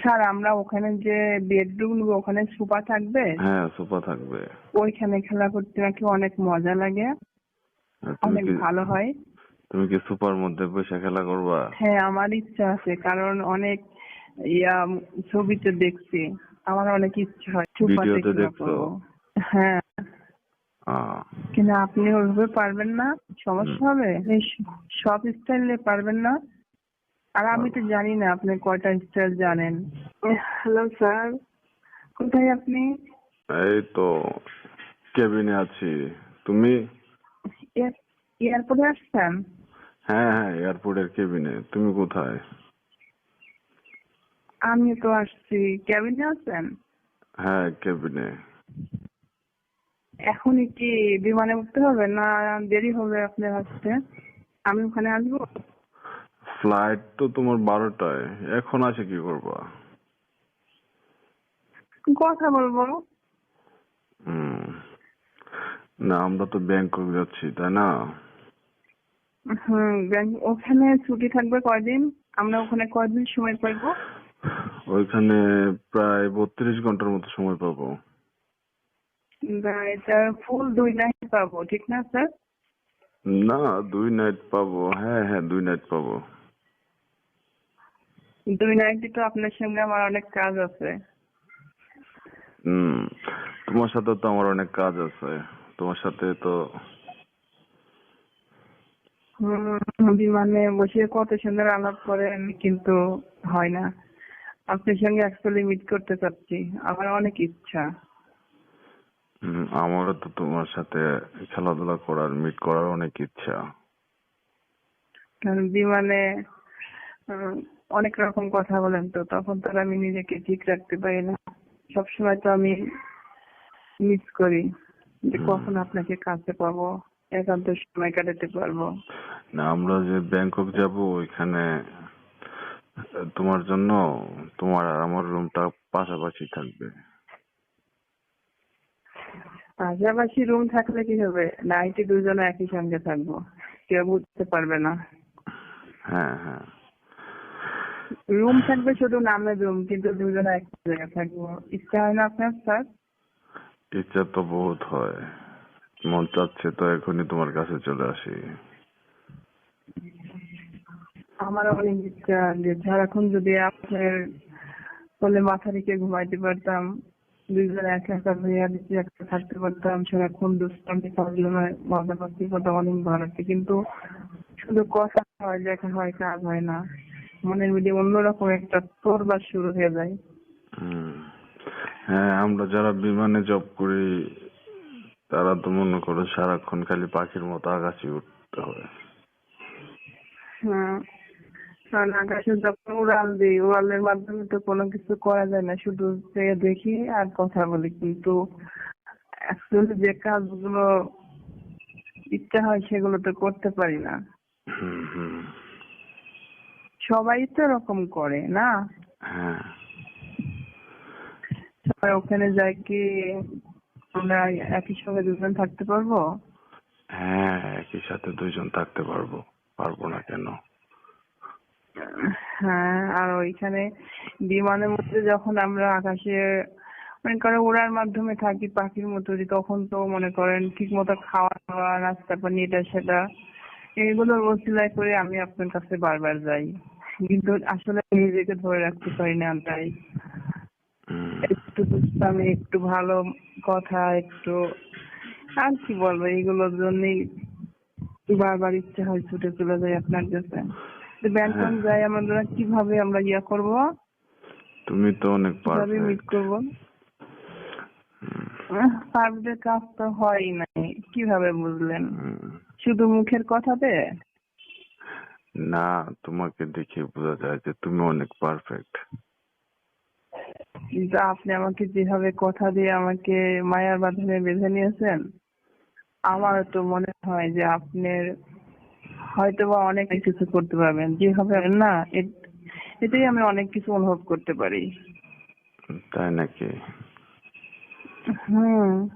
Sir আমরা ওখানে যে বেডরুম নেব ওখানে সোফা থাকবে? হ্যাঁ সোফা থাকবে। ওইখানে খেলা করতে নাকি অনেক মজা লাগে। আর তুমি অনেক কি ভালো হয়। তুমি কি সোফার মধ্যে বসে খেলা করবা? হ্যাঁ আমার ইচ্ছা আছে কারণ অনেক ইয়া ছবিতে দেখছি। আমার অনেক ইচ্ছা হয় সোফাতে ভিডিওতে খেলা দেখছ? করব। হ্যাঁ। আহ, কিন্তু আপনি ওইভাবে পারবেন না সমস্যা হবে? এই স- সব স্টাইলে পারবেন না। আর আমি তো জানি না আপনি কয়টা স্টাইল জানেন। হ্যালো স্যার কোথায় আপনি? এই তো কেবিনে আছি। তুমি? এয়ার- এয়ারপোর্টে আসছেন? হ্যাঁ হ্যাঁ এয়ারপোর্টের কেবিনে তুমি কোথায়? আমি তো আসছি। ক্যাবিনে আছেন? হ্যাঁ কেবিনে এখনই কি বিমানে উঠতে হবে না দেরি হবে আপনার আসতে আমি ওখানে আসব? ফ্লাইট তো তোমার বারোটায়। এখন আসে কি করবা? কথা বলব। হুম। না আমরা তো ব্যাংকক যাচ্ছি তাই না? হুম ব্যাং- ওখানে ছুটি থাকবে কয়দিন? আমরা ওখানে কয়দিন সময় পাইবো? ওইখানে প্রায় বত্রিশ ঘণ্টার মতো সময় পাবো। না, এটা ফুল দুই নাইট পাবো ঠিক না স্যার না দুই নাইট পাবো। হ্যাঁ হ্যাঁ দুই নাইট পাবো। দুই নাইটে তো আপনার সঙ্গে আমার অনেক কাজ আছে। হুম তোমার সাথে তো আমার অনেক কাজ আছে। তোমার সাথে তো বিমানে বসে কত সুন্দর আলাপ করেন কিন্তু হয় না। আপনার সঙ্গে অ্যাকচুয়ালি মিট করতে চাচ্ছি। আমার অনেক ইচ্ছা। হুম, আমারও তো তোমার সাথে খেলাধুলা করার মিট করার অনেক ইচ্ছা। কারণ বিমানে অনেক রকম কথা বলেন তো তখন তো আমি নিজেকে ঠিক রাখতে পারি না। সবসময় তো আমি মিস করি যে কখন আপনাকে কাছে পাবো একান্ত সময় কাটাতে পারব। না আমরা যে ব্যাংকক যাব ওইখানে তোমার জন্য তোমার আর আমার রুমটা পাশাপাশি থাকবে। পাশাপাশি রুম থাকলে কি হবে? নাইটে দুজনে একই সঙ্গে থাকব কেউ বুঝতে পারবে না। হ্যাঁ হ্যাঁ। রুম থাকবে শুধু নামের রুম কিন্তু দুজনে এক জায়গায় থাকব। ইচ্ছা হয় না আপনার স্যার? ইচ্ছা তো বহুত হয়। মন চাচ্ছে তো এখনই তোমার কাছে চলে আসি। আমার অনেক ইচ্ছা যে সারাক্ষণ যদি আপনার কোলে মাথা রেখে ঘুমাইতে পারতাম দুইজন একা একা ভাইয়া দিচ্ছি একটা থাকতে পারতাম সারাক্ষণ দুষ্টান্তি ফাজলামে মজা করতে পারতাম অনেক ভালো লাগতো কিন্তু শুধু কথা হয় দেখা হয় কাজ হয় না। মনের মধ্যে অন্যরকম একটা তোরবা শুরু হয়ে যায়। হ্যাঁ আমরা যারা বিমানে জব করি তারা তো মনে করো সারাক্ষণ খালি পাখির মতো আকাশে উঠতে হয়। হ্যাঁ কারণ আকাশে যখন উড়াল দিই উড়ালের মাধ্যমে তো কোনো কিছু করা যায় না শুধু চেয়ে দেখি আর কথা বলি। কিন্তু অ্যাকচুয়ালি যে কাজগুলো ইচ্ছা হয় সেগুলো তো করতে পারি না। হুম হুম। সবাই তো এরকম করে না? হ্যাঁ। সবাই ওখানে যায় কি আমরা একই সঙ্গে দুজন থাকতে পারব? হ্যাঁ একই সাথে দুইজন থাকতে পারব পারব না কেন? হ্যাঁ আর ওইখানে বিমানের মধ্যে যখন আমরা আকাশে মনে করেন ওড়ার মাধ্যমে থাকি পাখির মতো যে তখন তো মনে করেন ঠিক মতো খাওয়া দাওয়া নাস্তা পানি এটা সেটা এগুলোর ওসিলায় করে আমি আপনার কাছে বারবার যাই। কিন্তু আসলে নিজেকে ধরে রাখতে পারি না তাই একটু দুষ্টামি একটু ভালো কথা একটু আর কি বলব এইগুলোর জন্যই বারবার ইচ্ছে হয় ছুটে চলে যাই আপনার কাছে। ব্যাংকক হ্যাঁ। যাই আমরা কীভাবে আমরা ইয়া করব? তুমি তো অনেক কীভাবে মিট পারফেক্ট করব? পারফেক্ট কাজ তো হয়ই নাই কীভাবে বুঝলেন? শুধু মুখের কথাতে? না তোমাকে দেখে বোঝা যায় যে তুমি অনেক পারফেক্ট কিন্তু আপনি আমাকে যেভাবে কথা দিয়ে আমাকে মায়ার বাঁধনে বেঁধে নিয়েছেন আমার তো মনে হয় যে আপনার হয়তো বা অনেক কিছু করতে পারবেন। যেভাবে না এটাই আমি অনেক কিছু অনুভব করতে পারি। তাই নাকি? হুম।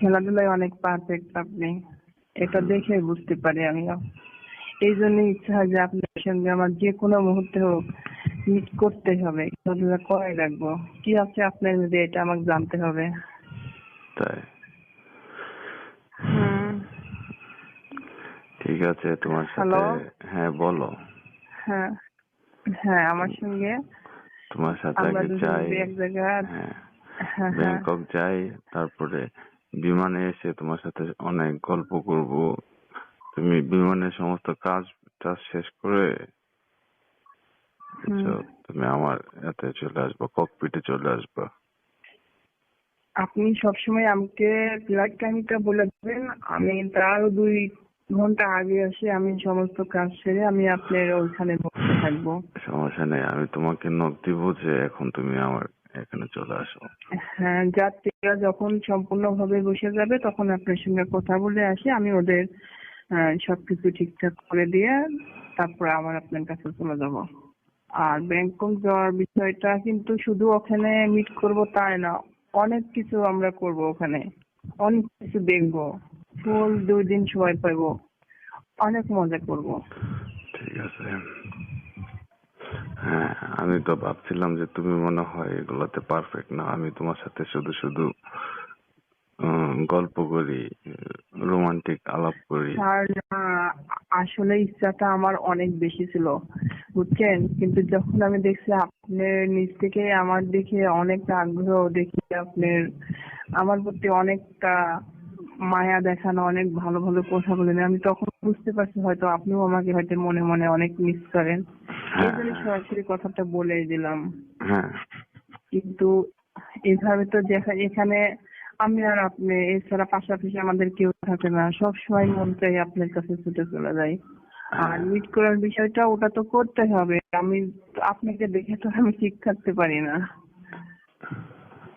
খেলাধুলায় অনেক পারফেক্ট আপনি। এটা দেখে বুঝতে পারি আমিও এই জন্য ইচ্ছা হয় যে আপনার সঙ্গে আমার যে কোনো মুহূর্তে হোক মিট করতে হবে। খেলাধুলা রাখব কি আছে আপনার যদি এটা আমাকে জানতে হবে। তাই? হুম। ঠিক আছে তোমার সাথে হ্যালো? হ্যাঁ বলো। হ্যাঁ। হ্যাঁ আমার সঙ্গে তোমার সাথে আমরা আগে দুজন যাই। এক জায়গায়। হ্যাঁ। হ্যাঁ হ্যাঁ। ব্যাংকক যাই তারপরে বিমানে এসে তোমার সাথে অনেক গল্প করব। তুমি বিমানের সমস্ত কাজ টাজ শেষ করে? তুমি আমার এতে চলে আসবা ককপিটে চলে আসবা। আপনি সবসময় আমাকে ফ্লাইট টাইমটা বলে দেবেন। আমি তার দুই ঘণ্টা আগে এসে আমি সমস্ত কাজ সেরে আমি আপনার ওইখানে বসে থাকব। সমস্যা নেই আমি তোমাকে নক দিব যে এখন তুমি আমার এখানে চলে আসো। হ্যাঁ যাত্রীরা যখন সম্পূর্ণভাবে বসে যাবে তখন আপনার সঙ্গে কথা বলে আসি। আমি ওদের সবকিছু ঠিকঠাক করে দিয়ে তারপরে আবার আপনার কাছে চলে যাব। আর ব্যাংকক যাওয়ার বিষয়টা কিন্তু শুধু ওখানে মিট করব তাই না অনেক কিছু আমরা করব ওখানে। অনেক কিছু দেখব ফুল দুই দিন সময় পাবো অনেক মজা করব। ঠিক আছে। হ্যাঁ আমি তো ভাবছিলাম যে তুমি মনে হয় এগুলোতে পারফেক্ট না। আমি তোমার সাথে শুধু শুধু গল্প করি রোমান্টিক আলাপ করি। আর আহ, আসলে ইচ্ছাটা আমার অনেক বেশি ছিল বুঝছেন? কিন্তু যখন আমি দেখছি আপনার নিজ থেকে আমার দেখে অনেকটা আগ্রহ দেখি আপনার আমার প্রতি অনেকটা মায়া দেখানো অনেক ভালো ভালো কথা বলেন আমি তখন বুঝতে পারছি হয়তো আপনিও আমাকে হয়তো মনে মনে অনেক মিস করেন। সরাসরি কথাটা বলে দিলাম। হ্যাঁ। কিন্তু এভাবে তো দেখা এখানে আমি আর আপনি এছাড়া পাশাপাশি আমাদের কেউ থাকে না। সব সময় মন চাই আপনার কাছে ছুটে চলে যাই। আর মিট করার বিষয়টা ওটা তো করতে হবে। আমি আপনাকে দেখে তো আমি ঠিক থাকতে পারি না।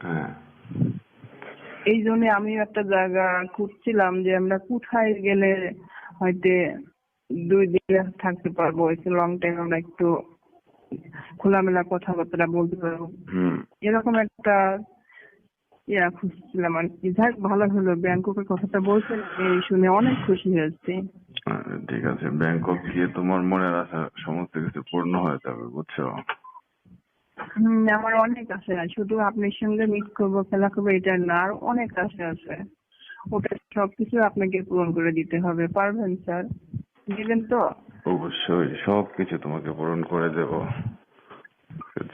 হ্যাঁ। এই জন্য আমি একটা জায়গা খুঁজছিলাম যে আমরা কোথায় গেলে হয়তো দুই দিন থাকতে পারব একটু লং টাইম আমরা একটু খোলামেলা কথাবার্তা বলতে পারব। এরকম একটা ইয়া খুঁজছিলাম আর কি। যাক ভালো হলো। ব্যাংককের কথাটা বলছেন এই শুনে অনেক খুশি হয়েছি। ঠিক আছে। ব্যাংকক গিয়ে তোমার মনের আশা সমস্ত কিছু পূর্ণ হয়ে যাবে বুঝছ? হম আমার অনেক আশা শুধু আপনার সঙ্গে মিট করব খেলা করব এটা না আর অনেক আশা আছে। ওটা সবকিছু আপনাকে পূরণ করে দিতে হবে। পারবেন স্যার দিবেন তো? অবশ্যই সব কিছু তোমাকে পূরণ করে দেব।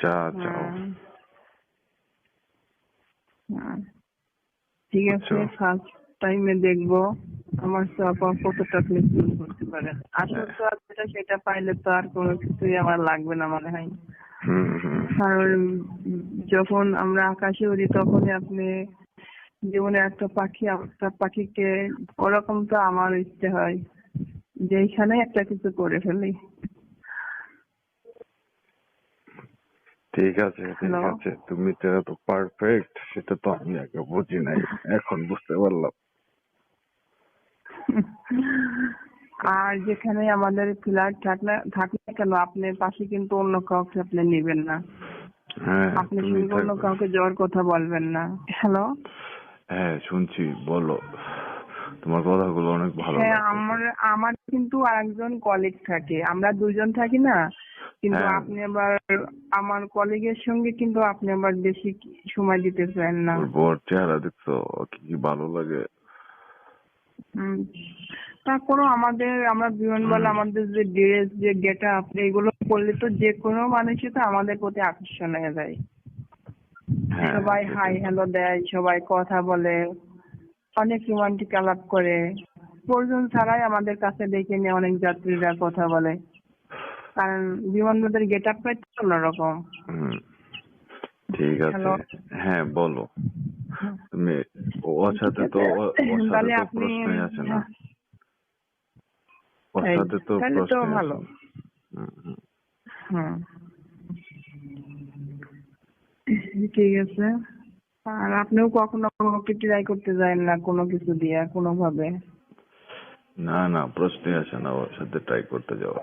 যা চাও। হুম। হুম। ঠিক আছে। ফার্স্ট টাইমে দেখব। আমার সব কতটা আপনি পূরণ করতে পারেন। আসল তো যেটা সেটা পাইলে তো আর কোনো কিছুই আমার লাগবে না মনে হয়। আর যখন আমরা আকাশে উড়ি তখনই আপনি জীবনে একটা পাখি একটা পাখিকে ওরকম তো আমার ইচ্ছে হয়। যে এইখানে একটা কিছু করে ফেলি। ঠিক আছে ঠিক আছে। তুমি তো এত পারফেক্ট সেটা তো আমি আগে বুঝি নাই। এখন বুঝতে পারলাম। আর যেখানে আমাদের ফ্ল্যাট থাকলে থাকলে কেন? আপনার পাশে কিন্তু অন্য কাউকে আপনি নেবেন না। হ্যাঁ আপনি সঙ্গে অন্য কাউকে যাওয়ার কথা বলবেন না। হ্যালো হ্যাঁ শুনছি বলো। তোমার কথাগুলো অনেক ভালো হ্যাঁ আমার আমার কিন্তু আরেকজন কলিগ থাকে আমরা দুজন থাকি না কিন্তু হ্যাঁ। আপনি আবার আমার কলিগের সঙ্গে কিন্তু আপনি আবার বেশি সময় দিতে চান না ওর চেহারা দেখছ কি কি ভালো লাগে। তারপরও আমাদের আমরা বিমানবালা। আমাদের যে ড্রেস যে গেট আপ এগুলো করলে তো যে কোনো মানুষই তো আমাদের প্রতি আকর্ষণ হয়ে যায় হ্যাঁ সবাই। হাই হ্যালো দেয় সবাই কথা বলে অনেক রোমান্টিক আলাপ করে। প্রয়োজন ছাড়াই আমাদের কাছে ডেকে নিয়ে অনেক যাত্রীরা কথা বলে। কারণ বিমানবন্দরের গেট আপটাই তো অন্যরকম। ঠিক আছে। হ্যাঁ বলো। তুমি ওর সাথে তো ওর সাথে তাহলে তো আপনি প্রশ্নই আছে না। ওর সাথে তো তাহলে তো প্রশ্নই আছে ভালো। হুম। ঠিক আছে। আর আপনিও কখনো ওকে ট্রাই করতে যান না কোনো কিছু দিয়ে কোনো ভাবে না না প্রশ্নই আসে না ওর সাথে ট্রাই করতে যাওয়া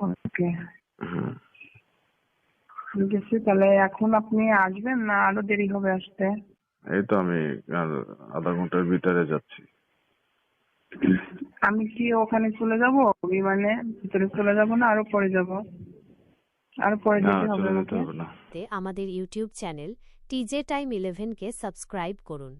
ওকে হুম। ঠিক আছে তাহলে এখন আপনি আসবেন না আরও দেরি হবে আসতে? এই তো আমি আর আধা ঘণ্টার ভিতরে যাচ্ছি। আমি কি ওখানে চলে যাব? বিমানে? ভিতরে চলে যাব না আরও পরে যাব? আরও পরে যেতে আমাকে? হবে না। আমাদের ইউটিউব চ্যানেল টিজে টাইম ইলেভেনকে সাবস্ক্রাইব করুন